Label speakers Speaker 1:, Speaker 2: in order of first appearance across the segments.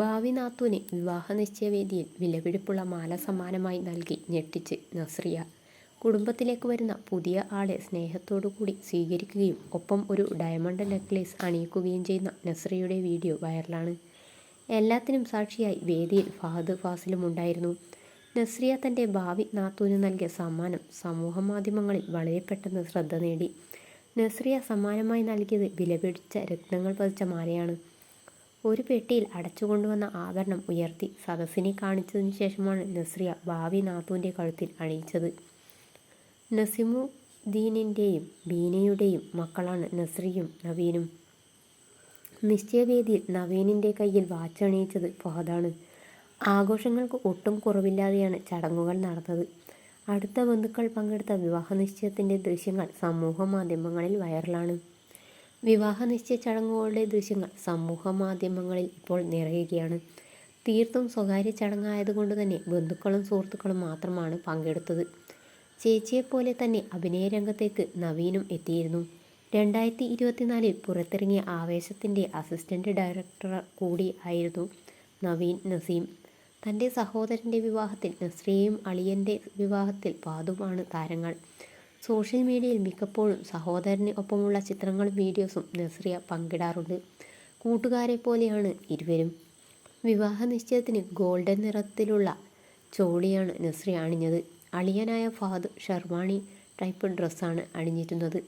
Speaker 1: ഭാവി വിവാഹ നിശ്ചയവേദിയിൽ വിലപിടിപ്പുള്ള മാല സമ്മാനമായി നൽകി ഞെട്ടിച്ച് നസ്രിയ. കുടുംബത്തിലേക്ക് വരുന്ന പുതിയ ആളെ സ്നേഹത്തോടു കൂടി സ്വീകരിക്കുകയും ഒപ്പം ഒരു ഡയമണ്ട് നെക്ലേസ് അണിയിക്കുകയും ചെയ്യുന്ന നസ്രിയുടെ വീഡിയോ വൈറലാണ്. എല്ലാത്തിനും സാക്ഷിയായി വേദിയിൽ ഫഹദ് ഫാസിലും ഉണ്ടായിരുന്നു. നസ്രിയ തന്റെ ഭാവി നാത്തൂന് നൽകിയ സമ്മാനം സമൂഹ മാധ്യമങ്ങളിൽ വളരെ പെട്ടെന്ന് ശ്രദ്ധ നേടി. നസ്രിയ സമ്മാനമായി നൽകിയത് വിലപിടിച്ച രത്നങ്ങൾ പതിച്ച മാലയാണ്. ഒരു പെട്ടിയിൽ അടച്ചുകൊണ്ടുവന്ന ആഭരണം ഉയർത്തി സദസ്സിനെ കാണിച്ചതിനു ശേഷമാണ് നസ്രിയ ഭാവി നാത്തൂന്റെ കഴുത്തിൽ അണിയിച്ചത്. നസിമുദ്ദീനിന്റെയും ബീനയുടെയും മക്കളാണ് നസ്രിയും നവീനും. നിശ്ചയവേദിയിൽ നവീനിന്റെ കയ്യിൽ വാച്ച് അണിയിച്ചത് ഫഹദാണ്. ആഘോഷങ്ങൾക്ക് ഒട്ടും കുറവില്ലാതെയാണ് ചടങ്ങുകൾ നടന്നത്. അടുത്ത ബന്ധുക്കൾ പങ്കെടുത്ത വിവാഹ നിശ്ചയത്തിന്റെ ദൃശ്യങ്ങൾ സമൂഹ മാധ്യമങ്ങളിൽ വൈറലാണ്. വിവാഹ നിശ്ചയ ചടങ്ങുകളുടെ ദൃശ്യങ്ങൾ സമൂഹ മാധ്യമങ്ങളിൽ ഇപ്പോൾ നിറയുകയാണ്. തീർത്തും സ്വകാര്യ ചടങ്ങായതുകൊണ്ട് തന്നെ ബന്ധുക്കളും സുഹൃത്തുക്കളും മാത്രമാണ് പങ്കെടുത്തത്. ചേച്ചിയെപ്പോലെ തന്നെ അഭിനയ രംഗത്തേക്ക് നവീനും എത്തിയിരുന്നു. രണ്ടായിരത്തി ഇരുപത്തിനാലിൽ പുറത്തിറങ്ങിയ ആവേശത്തിന്റെ അസിസ്റ്റന്റ് ഡയറക്ടർ കൂടി ആയിരുന്നു നവീൻ നസീം. തന്റെ സഹോദരന്റെ വിവാഹത്തിൽ നസ്രിയയും അളിയന്റെ വിവാഹത്തിൽ പാതുമാണ് താരങ്ങൾ. സോഷ്യൽ മീഡിയയിൽ മിക്കപ്പോഴും സഹോദരന് ഒപ്പമുള്ള ചിത്രങ്ങളും വീഡിയോസും നസ്രിയ പങ്കിടാറുണ്ട്. കൂട്ടുകാരെ പോലെയാണ് ഇരുവരും. വിവാഹ നിശ്ചയത്തിന് ഗോൾഡൻ നിറത്തിലുള്ള ചോളിയാണ് നസ്രിയ അണിഞ്ഞത്. അളിയനായ ഫാദ് ഷർവാണി ടൈപ്പ് ഡ്രസ്സാണ് അണിഞ്ഞിരുന്നത്.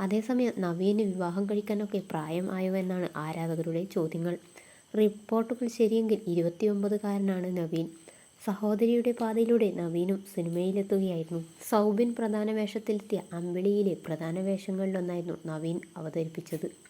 Speaker 1: അതേസമയം നവീന് വിവാഹം കഴിക്കാനൊക്കെ പ്രായം ആയോ എന്നാണ് ആരാധകരുടെ ചോദ്യങ്ങൾ. റിപ്പോർട്ടുകൾ ശരിയെങ്കിൽ ഇരുപത്തിയൊമ്പതുകാരനാണ് നവീൻ. സഹോദരിയുടെ പാതയിലൂടെ നവീനും സിനിമയിലെത്തുകയായിരുന്നു. സൗബിൻ പ്രധാന വേഷത്തിലെത്തിയ അമ്പിളിയിലെ പ്രധാന വേഷങ്ങളിലൊന്നായിരുന്നു നവീൻ അവതരിപ്പിച്ചത്.